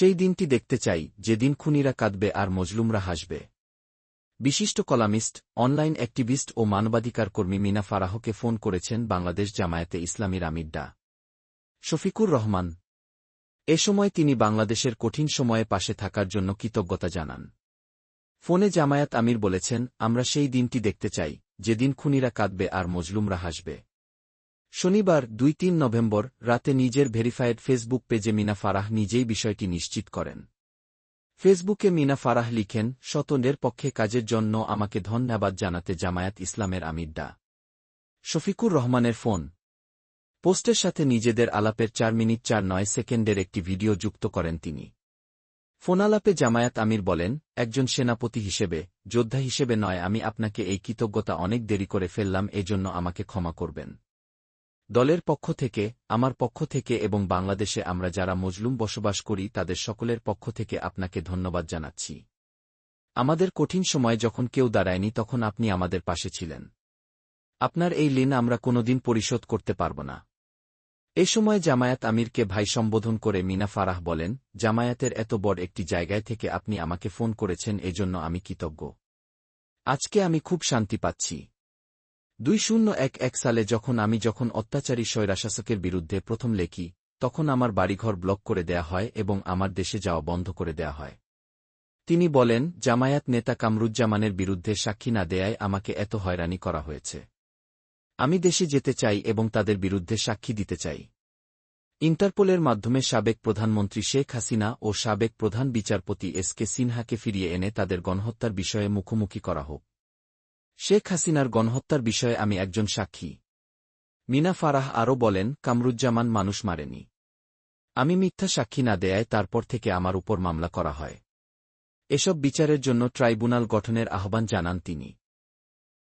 সেই দিনটি দেখতে চাই, যেদিন খুনিরা কাঁদবে আর মজলুমরা হাসবে। বিশিষ্ট কলামিস্ট, অনলাইন অ্যাক্টিভিস্ট ও মানবাধিকার কর্মী মিনা ফারাহকে ফোন করেছেন বাংলাদেশ জামায়াতে ইসলামীর আমির ডা। শফিকুর রহমান। এ সময় তিনি বাংলাদেশের কঠিন সময়ে পাশে থাকার জন্য কৃতজ্ঞতা জানান। ফোনে জামায়াত আমির বলেছেন, আমরা সেই দিনটি দেখতে চাই, যেদিন খুনিরা কাঁদবে আর মজলুমরা হাসবে। শনিবার দুই তিন নভেম্বর রাতে নিজের ভেরিফায়েড ফেসবুক পেজে মিনা ফারাহ নিজেই বিষয়টি নিশ্চিত করেন। ফেসবুকে মিনা ফারাহ লিখেন স্বতন্ত্রের পক্ষে কাজের জন্য আমাকে ধন্যবাদ জানাতে জামায়াত ইসলামের আমির ডা। শফিকুর রহমানের ফোন। পোস্টের সাথে নিজেদের আলাপের চার মিনিট চার নয় সেকেন্ডের একটি ভিডিও যুক্ত করেন তিনি। ফোনালাপে জামায়াত আমির বলেন, একজন সেনাপতি হিসেবে, যোদ্ধা হিসেবে নয়, আমি আপনাকে এই কৃতজ্ঞতা অনেক দেরি করে ফেললাম, এজন্য আমাকে ক্ষমা করবেন। দলের পক্ষ থেকে, আমার পক্ষ থেকে এবং বাংলাদেশে আমরা যারা মজলুম বসবাস করি, তাদের সকলের পক্ষ থেকে আপনাকে ধন্যবাদ জানাচ্ছি। আমাদের কঠিন সময় যখন কেউ দাঁড়ায়নি, তখন আপনি আমাদের পাশে ছিলেন। আপনার এই ঋণ আমরা কোনোদিন পরিশোধ করতে পারব না। এ সময় জামায়াত আমিরকে ভাই সম্বোধন করে মিনা ফারাহ বলেন, জামায়াতের এত বড় একটি জায়গায় থেকে আপনি আমাকে ফোন করেছেন, এজন্য আমি কৃতজ্ঞ। আজকে আমি খুব শান্তি পাচ্ছি। দুই শূন্য এক এক সালে যখন আমি যখন অত্যাচারী স্বৈরাশাসকের বিরুদ্ধে প্রথম লেখি, তখন আমার বাড়িঘর ব্লক করে দেয়া হয় এবং আমার দেশে যাওয়া বন্ধ করে দেয়া হয়। তিনি বলেন, জামায়াত নেতা কামরুজ্জামানের বিরুদ্ধে সাক্ষী না দেয়ায় আমাকে এত হয়রানি করা হয়েছে। আমি দেশে যেতে চাই এবং তাদের বিরুদ্ধে সাক্ষী দিতে চাই। ইন্টারপোলের মাধ্যমে সাবেক প্রধানমন্ত্রী শেখ হাসিনা ও সাবেক প্রধান বিচারপতি এস কে সিনহাকে ফিরিয়ে এনে তাদের গণহত্যার বিষয়ে মুখোমুখি করা হোক। শেখ হাসিনার গণহত্যার বিষয়ে আমি একজন সাক্ষী। মিনা ফারাহ আরও বলেন, কামরুজ্জামান মানুষ মারেনি। আমি মিথ্যা সাক্ষী না দেয়ায় তারপর থেকে আমার উপর মামলা করা হয়। এসব বিচারের জন্য ট্রাইব্যুনাল গঠনের আহ্বান জানান তিনি।